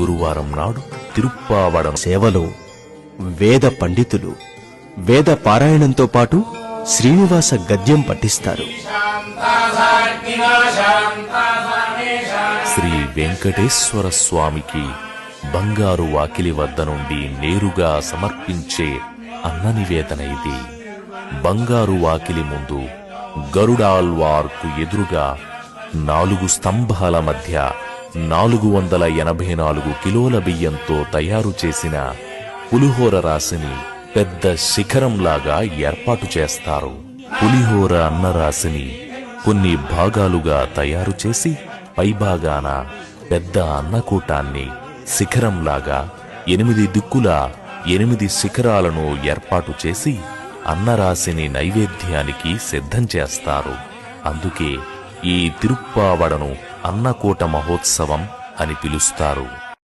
గురువారం నాడు తిరుప్పావడం సేవలో వేద పండితులు వేద పారాయణంతో పాటు శ్రీనివాస గద్యం పఠిస్తారు. శ్రీ వెంకటేశ్వర స్వామికి బంగారు వాకిలి వద్ద నుండి నేరుగా సమర్పించే అన్న నివేదన ఇది. బంగారు వాకిలి ముందు గరుడాల్వార్కు ఎదురుగా నాలుగు స్తంభాల మధ్య నాలుగు వందల ఎనభై నాలుగు కిలోల బియ్యంతో తయారు చేసిన పులిహోర రాశిని పెద్ద శిఖరంలాగా ఏర్పాటు చేస్తారు. పులిహోర అన్నరాశిని కొన్ని భాగాలుగా తయారు చేసి పైభాగాన పెద్ద అన్నకూటాన్ని శిఖరంలాగా ఎనిమిది దిక్కులా ఎనిమిది శిఖరాలను ఏర్పాటు చేసి అన్నరాశిని నైవేద్యానికి సిద్ధం చేస్తారు. అందుకే ఈ తిరుప్పావడను అన్నకూట మహోత్సవం అని పిలుస్తారు.